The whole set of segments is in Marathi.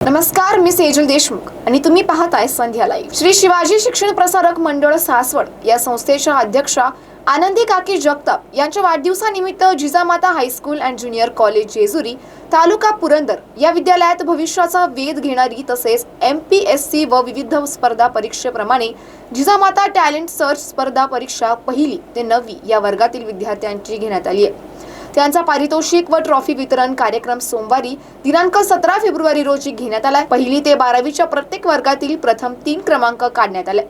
नमस्कार मी सेजल देशमुख आणि तुम्ही पाहताय संध्या लाईव्ह श्री शिवाजी शिक्षण प्रसारक मंडळ सासवड या संस्थेच्या अध्यक्षा आनंदी काकी जगताप यांच्या वाढदिवसानिमित्त Jijamata high school and junior college Jejuri taluka Purandar या विद्यालयात भविष्याचा वेध घेणारी तसेच एम पी एस सी व विविध स्पर्धा परीक्षेप्रमाणे जिजामाता टॅलेंट सर्च स्पर्धा परीक्षा पहिली ते नववी या वर्गातील विद्यार्थ्यांची घेण्यात आली आहे. त्यांचा पारितोषिक व ट्रॉफी वितरण कार्यक्रम सोमवारी दिनांक सतरा फेब्रुवारी रोजी घेण्यात आला पहिली ते बारावीच्या प्रत्येक वर्गातील प्रथम तीन क्रमांक काढण्यात आले.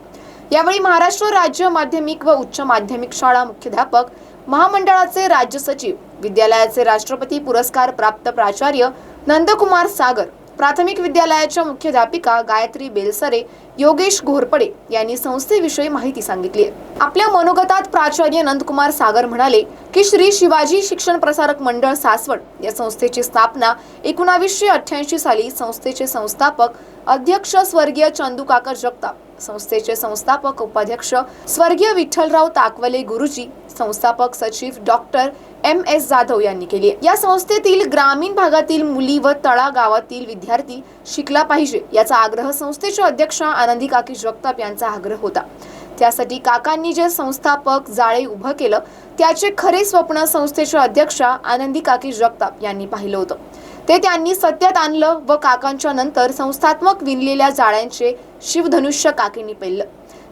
यावेळी महाराष्ट्र राज्य माध्यमिक व उच्च माध्यमिक शाळा मुख्याध्यापक महामंडळाचे राज्य सचिव विद्यालयाचे राष्ट्रपती पुरस्कार प्राप्त प्राचार्य नंदकुमार सागर प्राथमिक विद्यालयाच्या मुख्याध्यापिका गायत्री बेलसरे योगेश घोरपडे यांनी संस्थेविषयी माहिती सांगितली आहे. आपल्या मनोगतात प्राचार्य नंदकुमार सागर म्हणाले की श्री शिवाजी शिक्षण प्रसारक मंडळ सासवड या संस्थेची स्थापना एकोणावीसशे अठ्ठ्याऐंशी साली संस्थेचे संस्थापक अध्यक्ष स्वर्गीय चंदू काका जगताप संस्थेचे संस्थापक उपाध्यक्ष स्वर्गीय विठ्ठलराव ताकवले गुरुजी संस्थापक सचिव डॉक्टर एम एस जाधव यांनी केली या संस्थेतील ग्रामीण भागातील मुली व तळागावातील विद्यार्थी शिकला पाहिजे याचा आग्रह संस्थेचे अध्यक्ष आनंदी काकी जगताप यांचा आग्रह होता. त्यासाठी काकांनी जे संस्थापक जाळे उभं केलं त्याचे खरे स्वप्न संस्थेचे अध्यक्ष आनंदी काकी जगताप यांनी पाहिलं होतं. ते त्यांनी सत्यात आणलं व काकांच्या नंतर संस्थात्मक विणलेल्या जाळ्यांचे शिवधनुष्य काकींनी पेललं.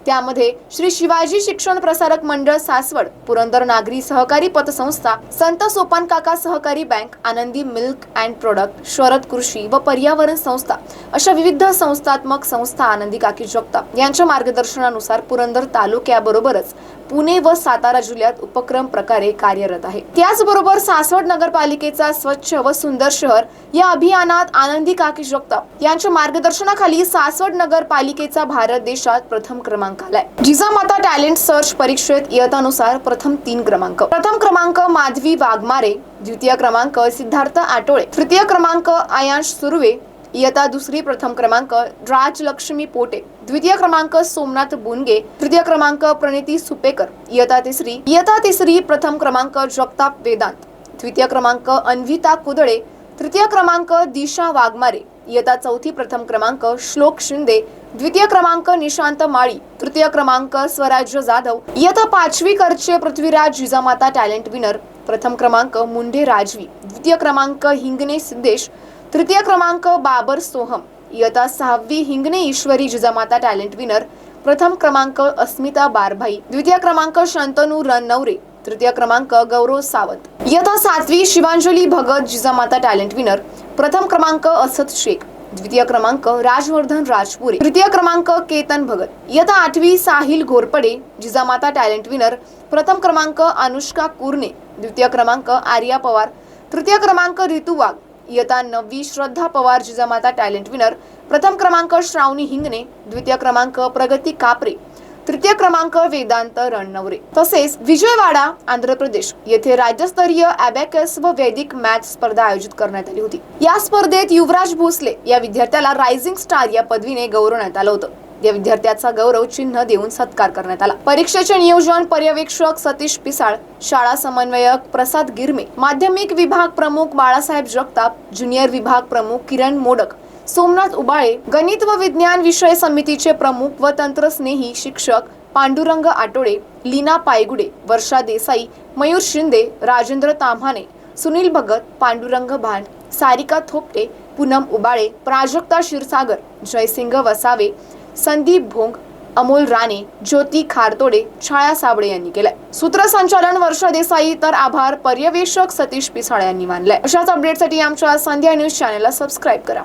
त्यामध्ये श्री शिवाजी शिक्षण प्रसारक मंडळ सासवड पुरंदर नागरी सहकारी पतसंस्था संत सोपान काका सहकारी बँक आनंदी मिल्क अँड प्रोडक्ट शरद कृषी व पर्यावरण संस्था अशा विविध संस्थात्मक संस्था आनंदी काकी जगताप यांच्या मार्गदर्शनानुसार पुरंदर तालुक्याबरोबरच पुणे व सातारा जिल्ह्यात उपक्रम प्रकारे कार्यरत आहे. त्याचबरोबर सासवड नगरपालिकेचा स्वच्छ व सुंदर शहर या अभियानात आनंदी काकी जगताप यांच्या मार्गदर्शनाखाली सासवड नगरपालिकेचा भारत देशात प्रथम क्रमांक आलाय. जिजामाता टॅलेंट सर्च परीक्षेत इयतानुसार प्रथम तीन क्रमांक. प्रथम क्रमांक माधवी वाघमारे द्वितीय क्रमांक सिद्धार्थ आटोळे तृतीय क्रमांक आयांश सुर्वे इयता दुसरी प्रथम क्रमांक राजलक्ष्मी पोटे. द्वितीय क्रमांक सोमनाथ बुनगे. तृतीय क्रमांक प्रणिती सुपेकर. इयता तिसरी इयता तिसरी प्रथम क्रमांक जगताप वेदांत. द्वितीय क्रमांक अन्विता कुदळे. तृतीय क्रमांक दिशा वाघमारे. इयता चौथी प्रथम क्रमांक श्लोक शिंदे. द्वितीय क्रमांक निशांत माळी. तृतीय क्रमांक स्वराज्य जाधव. इयता पाचवी करचे पृथ्वीराज जिजामाता टॅलेंट विनर. प्रथम क्रमांक मुंडे राजवी. द्वितीय क्रमांक हिंगणे सिद्धेश. तृतीय क्रमांक बाबर सोहम. इयता सहावी हिंगणे ईश्वरी जिजामाता टॅलेंट विनर. प्रथम क्रमांक अस्मिता बारभाई. द्वितीय क्रमांक शंतनू रणनवरे. तृतीय क्रमांक गौरव सावंत. इयता सातवी शिवांजली भगत जिजामाता टॅलेंट विनर. प्रथम क्रमांक असद शेख. द्वितीय क्रमांक राजवर्धन राजपुरे. तृतीय क्रमांक केतन भगत. इयता आठवी Sahil Ghorpade. Jijamata talent winner. प्रथम क्रमांक अनुष्का कुरणे. द्वितीय क्रमांक आर्या पवार. तृतीय क्रमांक ऋतू वाघ. इयता नववी श्रद्धा पवार जिजामाता टॅलेंट विनर प्रथम क्रमांक श्रावणी हिंगणे द्वितीय क्रमांक प्रगती कापरे तृतीय क्रमांक वेदांत रणनवरे. तसेच विजयवाडा आंध्र प्रदेश येथे राज्यस्तरीय अबॅकस व वैदिक मॅथ स्पर्धा आयोजित करण्यात आली होती. या स्पर्धेत युवराज भोसले या विद्यार्थ्याला रायझिंग स्टार या पदवीने गौरवण्यात आलं होतं. या विद्यार्थ्याचा गौरव चिन्ह देऊन सत्कार करण्यात आला. परीक्षेचे नियोजन पर्यवेक्षक सतीश पिसाळ शाळा समन्वयक प्रसाद गिरमे माध्यमिक विभाग प्रमुख बाळासाहेब जगताप ज्युनियर विभाग प्रमुख किरण मोडक सोमनाथ उबाळे गणित व विज्ञान विषय समितीचे प्रमुख व तंत्रस्नेही शिक्षक पांडुरंग आटोळे लीना पायगुडे वर्षा देसाई मयूर शिंदे राजेंद्र ताम्हाणे सुनील भगत पांडुरंग भांड सारिका थोपटे पूनम उबाळे प्राजक्ता क्षीरसागर जयसिंग वसावे संदीप भोंग अमोल राणे ज्योती खारतोडे छाया साबळे यांनी केलंय. सूत्रसंचालन वर्षा देसाई तर आभार पर्यवेक्षक सतीश पिसाळ यांनी मानलाय. अशाच अपडेटसाठी आमच्या संध्या न्यूज चॅनलला सबस्क्राईब करा.